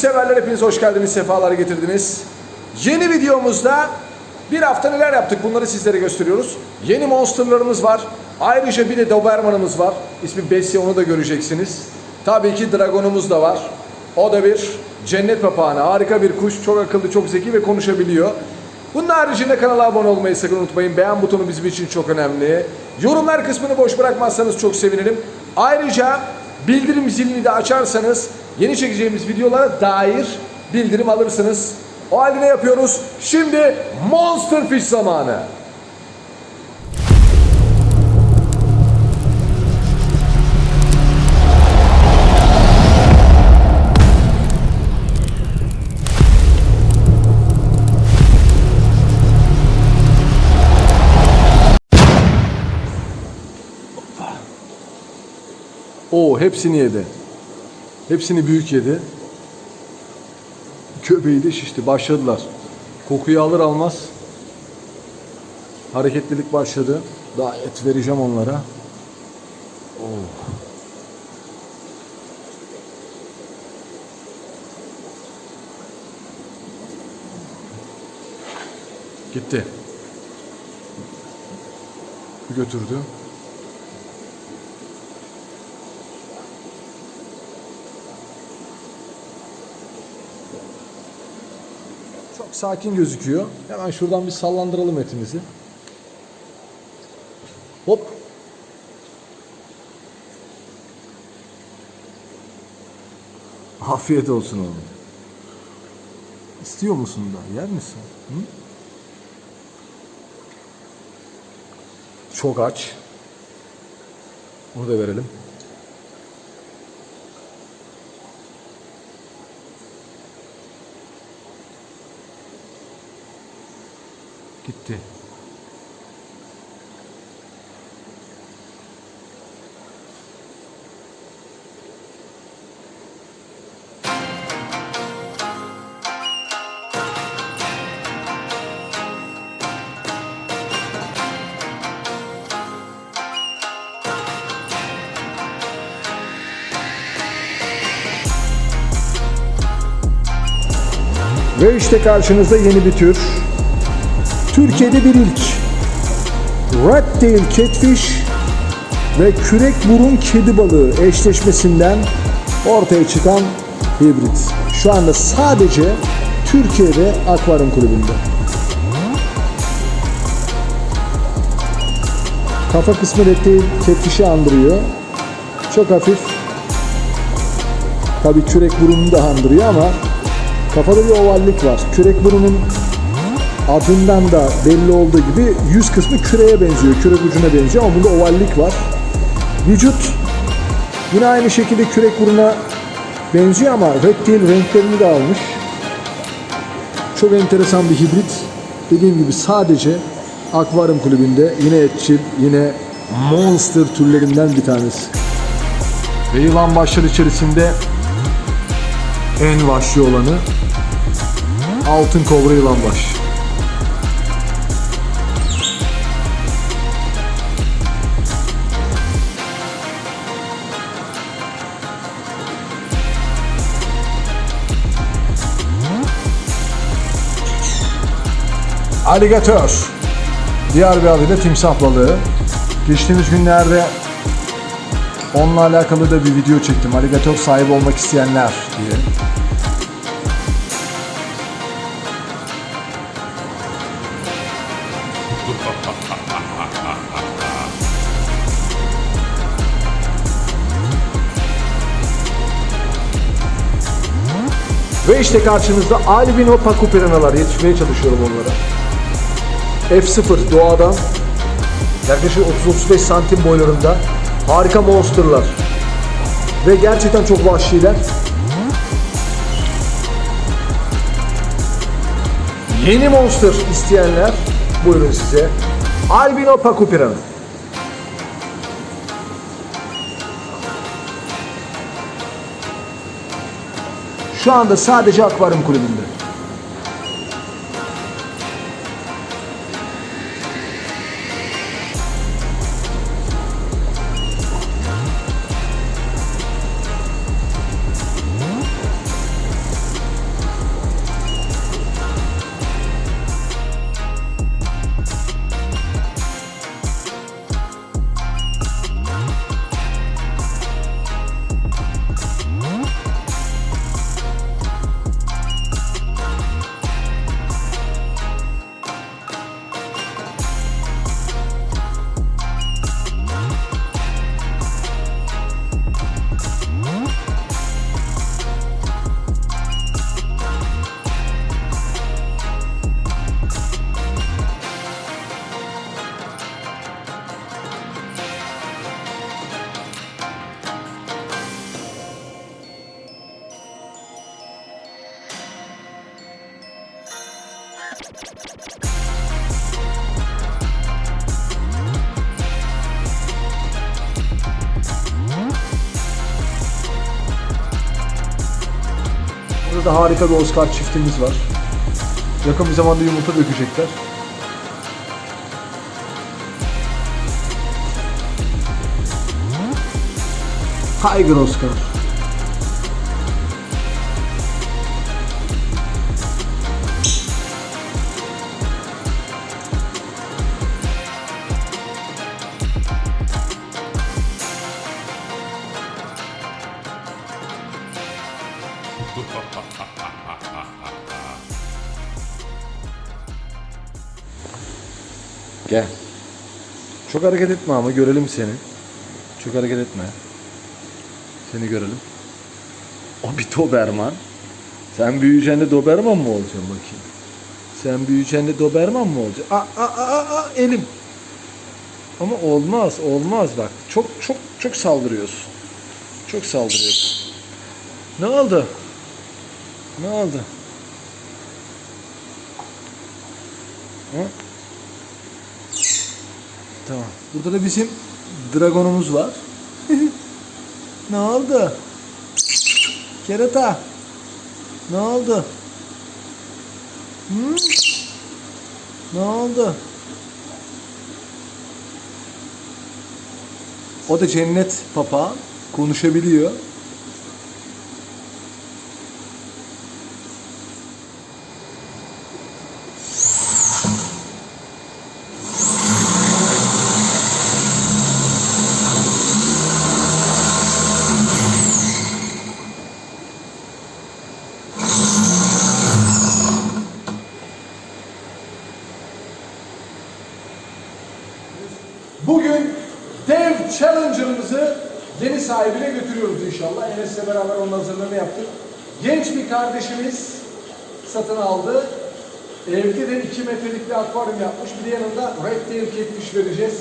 Severler hepiniz hoş geldiniz, sefalar getirdiniz. Yeni videomuzda bir hafta neler yaptık bunları sizlere gösteriyoruz. Yeni monsterlarımız var. Ayrıca bir de Doberman'ımız var. İsmi Bessie onu da göreceksiniz. Tabii ki Dragon'umuz da var. O da bir cennet papağanı. Harika bir kuş. Çok akıllı, çok zeki ve konuşabiliyor. Bunun haricinde kanala abone olmayı sakın unutmayın. Beğen butonu bizim için çok önemli. Yorumlar kısmını boş bırakmazsanız çok sevinirim. Ayrıca bildirim zilini de açarsanız yeni çekeceğimiz videolara dair bildirim alırsınız. O halde ne yapıyoruz? Şimdi Monster Fish zamanı. Oo hepsini yedi. Hepsini büyük yedi. Köpeği de şişti. Başladılar. Kokuyu alır almaz hareketlilik başladı. Daha et vereceğim onlara. Oh. Gitti. Götürdü. Sakin gözüküyor. Hemen şuradan bir sallandıralım etimizi. Hop. Afiyet olsun oğlum. İstiyor musun da? Yer misin? Hı? Çok aç. Onu da verelim. Gitti. Ve işte karşınızda yeni bir tür. Türkiye'de bir ilk. Red Tail Catfish ve kürek burun kedi balığı eşleşmesinden ortaya çıkan hibrit. Şu anda sadece Türkiye'de akvaryum kulübünde. Kafa kısmı Red Tail Catfish'i andırıyor. Çok hafif. Tabii kürek burunu da andırıyor ama kafada bir ovallik var. Kürek burunun adından da belli olduğu gibi yüz kısmı küreye benziyor. Kürek ucuna benziyor ama bunda ovallik var. Vücut yine aynı şekilde kürek buruna benziyor ama reptil renklerini de almış. Çok enteresan bir hibrit. Dediğim gibi sadece akvaryum kulübünde yine etçil, yine monster türlerinden bir tanesi. Ve yılan başları içerisinde en vahşi olanı altın kobra yılan baş. Aligatör. Diğer bir adıyla timsah balığı. Geçtiğimiz günlerde onunla alakalı da bir video çektim. Aligatör sahibi olmak isteyenler diye. Ve işte karşınızda albino paku piranalar yetişmeye çalışıyorum onlara. F0 doğadan yaklaşık 30-35 santim boylarında harika monsterlar. Ve gerçekten çok vahşiler. Yeni monster isteyenler buyurun size. Albino paku pirana. Şu anda sadece akvaryum kulübünde. Burada da harika bir Oscar çiftimiz var. Yakın bir zamanda yumurta dökecekler. Tiger Oscar. Çok hareket etme ama görelim seni. Çok hareket etme. Seni görelim. O bir Doberman. Sen büyüyeceğinde Doberman mı olacaksın bakayım? Sen büyüyeceğinde Doberman mı olacaksın? Aa, aa, aa, aa, elim. Ama olmaz, olmaz bak. Çok çok çok saldırıyorsun. Çok saldırıyorsun. Ne oldu? Ne oldu? Ha? Tamam. Burada da bizim dragonumuz var. ne oldu? Kerata. Ne oldu? Hı? Ne oldu? O da cennet papa. Konuşabiliyor. Bugün dev challenger'ımızı yeni sahibine götürüyoruz inşallah. Enes'le beraber onun hazırlığını yaptık. Genç bir kardeşimiz satın aldı. Evde de 2 metrelik bir akvaryum yapmış. Bir de yanında red tail catfish vereceğiz.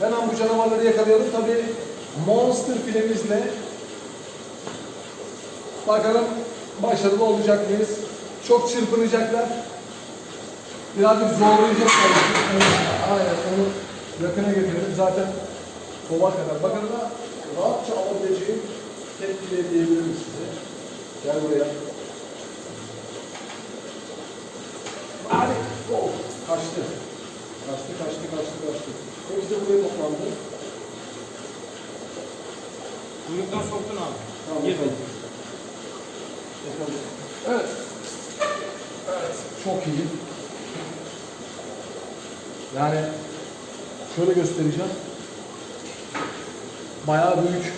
Hemen bu canavarları yakalayalım. Tabii monster filemizle bakalım başarılı olacak mıyız? Çok çırpınacaklar. Birazcık zorlayacaklar. Aynen onu yakına getirelim. Zaten kova kadar. Bakın da rahatça alabileceğim tek bile diyebilirim size. Gel buraya. Hadi. Oh, kaçtı. Kaçtı, kaçtı, kaçtı, kaçtı. Hepsi de buraya toplandı. Kuyruktan soktun abi. Tamam, Girdi. Bakalım. Evet. Evet, çok iyi. Yani şöyle göstereceğim. Bayağı büyük.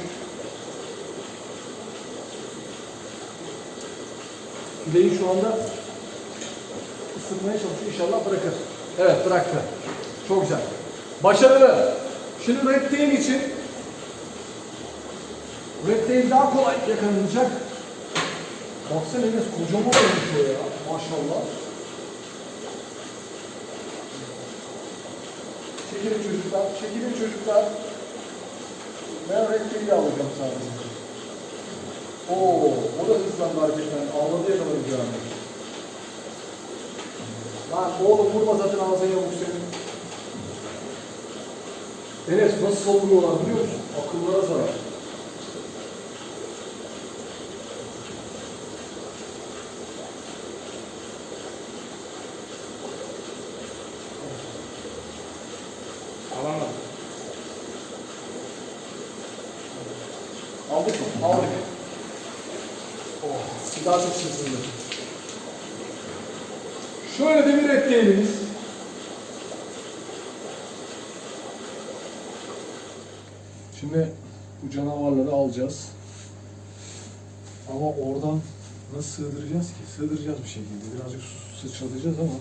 Fileyi şu anda ısıtmaya çalışıyor. İnşallah bırakır. Evet bıraktı. Çok güzel. Başarılı. Şimdi red tail için red tail daha kolay yakalanacak. Baksana Enes kocaman olmuş o ya. Maşallah. Çekilin çocuklar, çekilin çocuklar. Ben renkliyi alacağım sadece. Oo, o da hızlandı hareketten. Ağladı anda. Lan oğlum vurma zaten ağzına yamuk senin. Enes nasıl savuruyorlar biliyor musun? Akıllara zarar. Alamadım. Aldık mı? Aldık. Oh, daha çok sızıldı. Şöyle de bir etkileyelim. Şimdi bu canavarları alacağız. Ama oradan nasıl sığdıracağız ki? Sığdıracağız bir şekilde. Birazcık su sıçratacağız ama.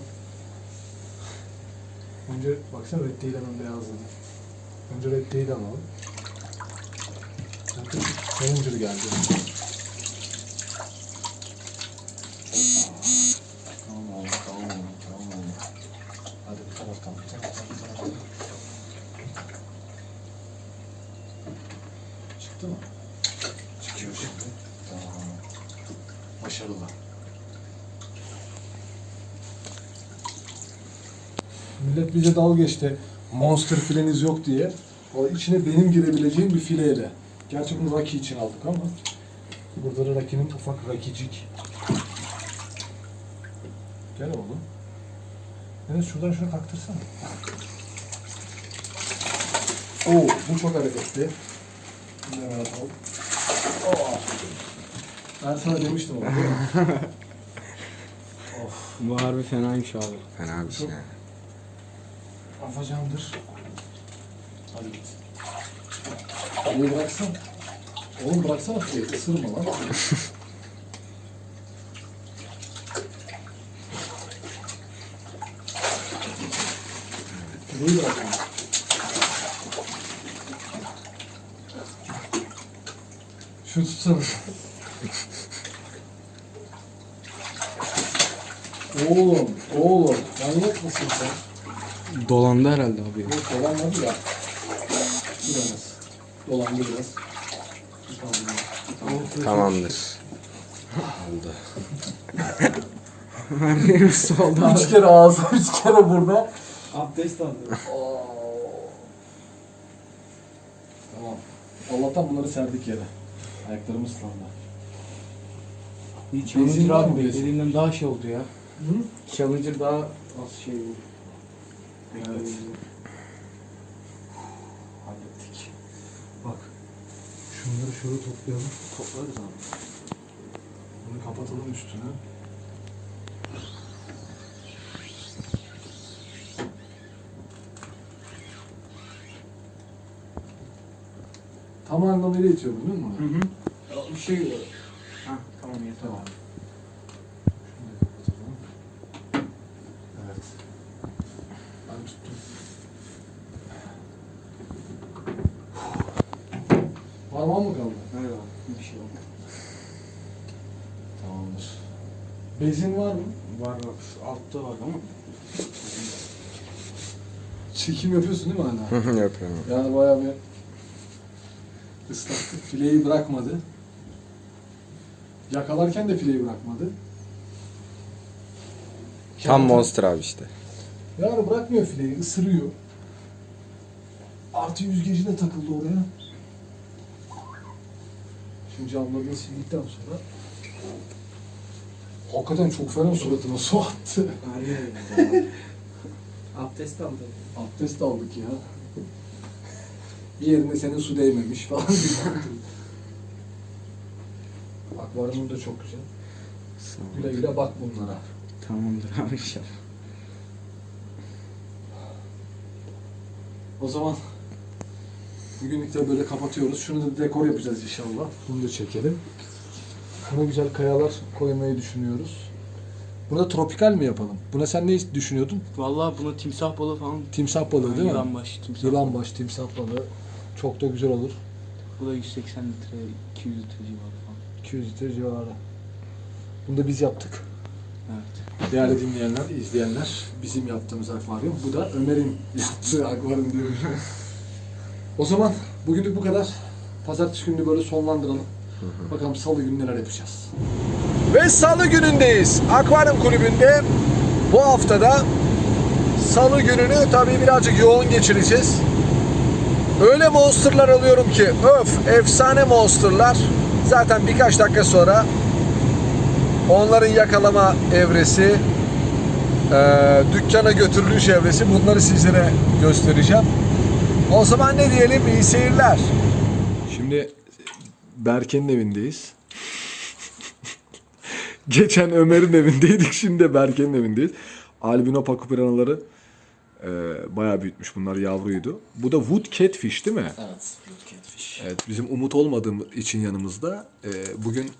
Önce baksana red değil hemen beyazladı. Önce red değil alalım. Challenger geldi. Tamam oğlum, tamam oğlum, tamam oğlum. Hadi bu taraftan, bu taraftan, bu taraftan. Çıktı mı? Çıkıyor şimdi. Tamam. Başarılı. Millet bize dalga geçti. Monster fileniz yok diye. O içine benim girebileceğim bir fileyle. Gerçi bunu Rocky için aldık ama. Burada da rakinin ufak rakicik. Gel oğlum. Enes şuradan şunu kaktırsana. Oo, bu çok hareketli. Bunu hemen atalım. Oo. Ben sana demiştim mi? of. Bu harbi fenaymış abi. Fena bir şey. Afacandır. Hadi git. Fileyi bıraksan. Oğlum bıraksana fileyi. Isırma lan. Fileyi bırak. Şunu tutsana. oğlum, oğlum. Manyak mısın sen? Dolandı herhalde abi. Yok dolanmadı ya. Biraz. Dolandı biraz. Tamamdır. Oldu. Neresi oldu Üç kere ağzı, üç kere burada. Abdest aldı. Tamam. Allah'tan bunları serdik yere. Ayaklarımız ıslandı. Benzin Challenger var mı abi benzin? daha şey oldu ya. Hı? Challenger daha az şey oldu. Evet. Hallettik. Bak. Şunları şöyle toplayalım. Toplarız abi. Bunu kapatalım üstüne. Tam anlamıyla itiyorum değil mi? bunu? Hı hı. Bir şey var. Ha tamam yeter. Tamam. Evet. Ben tuttum. Parmağım mı kaldı? Evet abi bir şey oldu. Tamamdır. Bezin var mı? Var bak şu altta var ama. Çekim yapıyorsun değil mi hala? Yapıyorum. Yani bayağı bir ıslattık. Fileyi bırakmadı. Yakalarken de fileyi bırakmadı. Tam Kendi- monster abi işte. Yani bırakmıyor fileyi, ısırıyor. Artı yüzgeci de takıldı oraya. Şimdi camlarını sildikten sonra Hakikaten çok fena suratına su attı. Harbi Abdest aldı. Abdest aldık ya. Bir yerinde senin su değmemiş falan. Akvaryumun da çok güzel. Güle güle bak bunlara. Tamamdır abi inşallah. O zaman bugünlük de böyle kapatıyoruz. Şunu da dekor yapacağız inşallah. Bunu da çekelim. Buna güzel kayalar koymayı düşünüyoruz. Buna tropikal mi yapalım? Buna sen ne düşünüyordun? Vallahi buna timsah balığı falan. Timsah balığı değil mi? Yılan başı timsah. Yılan baş, timsah balığı. Çok da güzel olur. Bu da 180 litre, 200 litre civarı falan. 200 litre civarı. Bunu da biz yaptık. Evet. Değerli dinleyenler, izleyenler, bizim yaptığımız akvaryum. Bu da Ömer'in yaptığı akvaryum diyormuş. o zaman bugünlük bu kadar. Pazartesi gününü böyle sonlandıralım. Bakalım salı günü neler yapacağız. Ve salı günündeyiz. Akvaryum kulübünde bu haftada salı gününü tabii birazcık yoğun geçireceğiz. Öyle monsterlar alıyorum ki öf efsane monsterlar. Zaten birkaç dakika sonra onların yakalama evresi, eee, dükkana götürülüş evresi bunları sizlere göstereceğim. O zaman ne diyelim iyi seyirler. Şimdi Berke'nin evindeyiz. Geçen Ömer'in evindeydik şimdi de Berke'nin evindeyiz. Albino pakupiranaları eee bayağı büyütmüş bunlar yavruydu. Bu da wood catfish değil mi? Evet. Catfish. Evet bizim Umut olmadığım için yanımızda e, bugün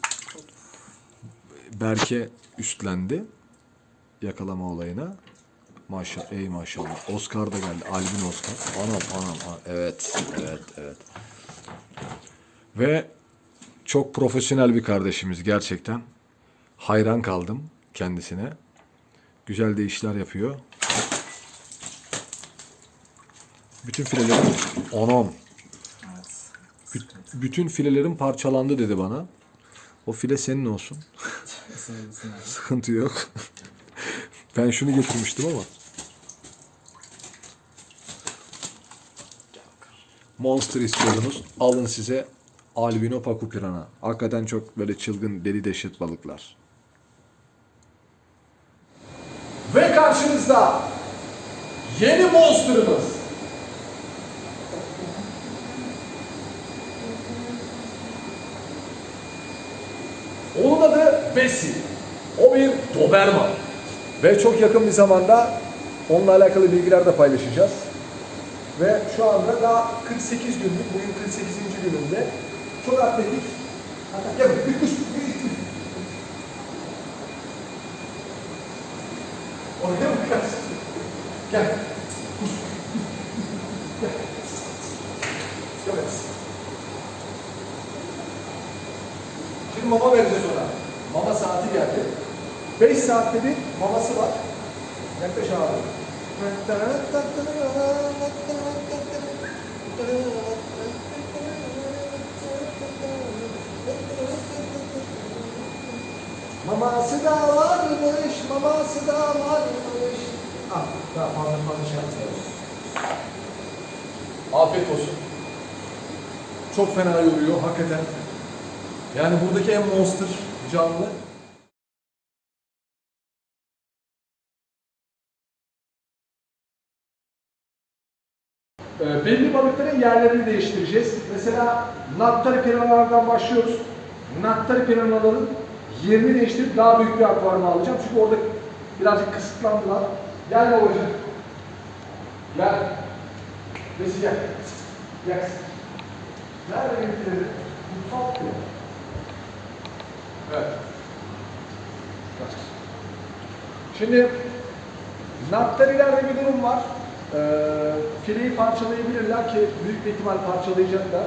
Berke üstlendi yakalama olayına. Maşallah, ey maşallah. Oscar da geldi. Albin Oscar. Anam, anam, anam. Evet, evet, evet. Ve çok profesyonel bir kardeşimiz gerçekten. Hayran kaldım kendisine. Güzel de işler yapıyor. Bütün filelerim... Anam. Büt- bütün filelerim parçalandı dedi bana. O file senin olsun. Sıkıntı yok. ben şunu getirmiştim ama. Monster istiyordunuz. Alın size Albino paku pirana. Hakikaten çok böyle çılgın deli dehşet balıklar. Ve karşınızda yeni monsterımız. Onun adı Bessie. O bir Doberman. Ve çok yakın bir zamanda onunla alakalı bilgiler de paylaşacağız. Ve şu anda daha 48 günlük, bugün 48. gününde çok atletik. Hatta gel buraya, bir kuş. Oraya mı kaçtın? Gel. Kuş. Gel. Evet. Şimdi mama vereceğiz ona. Mama saati geldi. 5 saatte bir maması var. Yaklaş abi. Maması da varmış, maması da varmış. Ah, daha fazla yapmayalım. Afiyet olsun. Çok fena yoruyor hakikaten. Yani buradaki en monster canlı. Ee, belli balıkların yerlerini değiştireceğiz. Mesela nattari piranalardan başlıyoruz. Nattari piranaların yerini değiştirip daha büyük bir akvaryuma alacağım. Çünkü orada birazcık kısıtlandılar. Gel babacığım. Gel. Besi gel. Gel. Nerede getirelim? Mutfak diyor. Evet. Şimdi Nattalilerde bir durum var. Ee, fileyi parçalayabilirler ki büyük bir ihtimal parçalayacaklar.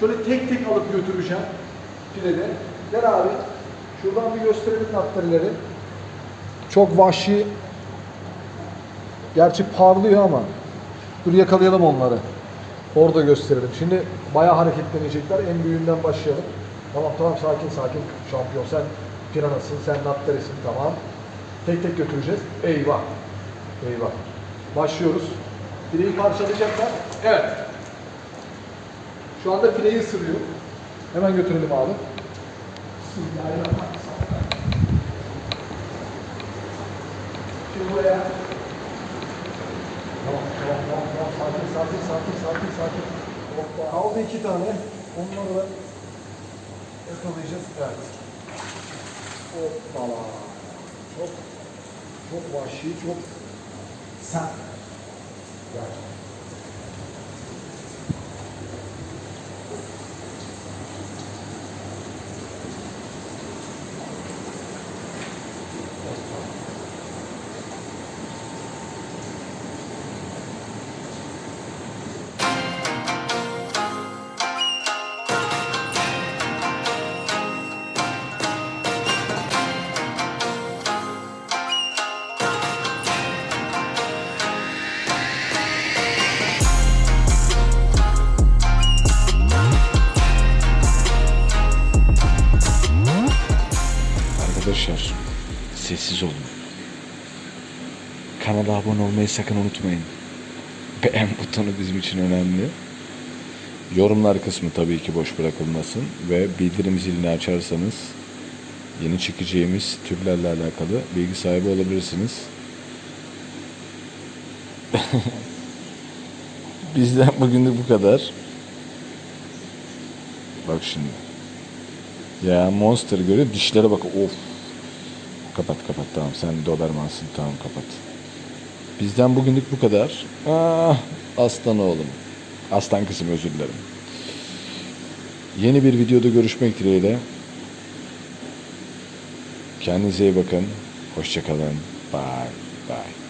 Şöyle tek tek alıp götüreceğim filede. Gel abi. Şuradan bir gösterelim nattalileri. Çok vahşi. Gerçi parlıyor ama. Dur yakalayalım onları. Orada gösterelim. Şimdi bayağı hareketlenecekler. En büyüğünden başlayalım. Tamam tamam sakin sakin şampiyon. Sen piranasın, sen nattarisin tamam. Tek tek götüreceğiz. Eyvah. Eyvah. Başlıyoruz. Fileyi parçalayacaklar. Evet. Şu anda fileyi ısırıyor. Hemen götürelim abi. Şimdi buraya. Tamam, tamam, tamam, tamam. Sakin, sakin, sakin, sakin, sakin. Hoppa. Kaldı iki tane. Onları da yakalayacağız. Evet. Hoppala. Çok, çok vahşi, çok sert. Yani. Abone olmayı sakın unutmayın. Beğen butonu bizim için önemli. Yorumlar kısmı tabii ki boş bırakılmasın ve bildirim zilini açarsanız yeni çekeceğimiz türlerle alakalı bilgi sahibi olabilirsiniz. Bizden bugünlük bu kadar. Bak şimdi. Ya Monster görüyor dişlere bak of. Kapat kapat tamam sen Dobermansın tamam kapat. Bizden bugünlük bu kadar. Ah, aslan oğlum. Aslan kızım özür dilerim. Yeni bir videoda görüşmek dileğiyle. Kendinize iyi bakın. Hoşçakalın. Bye. Bye.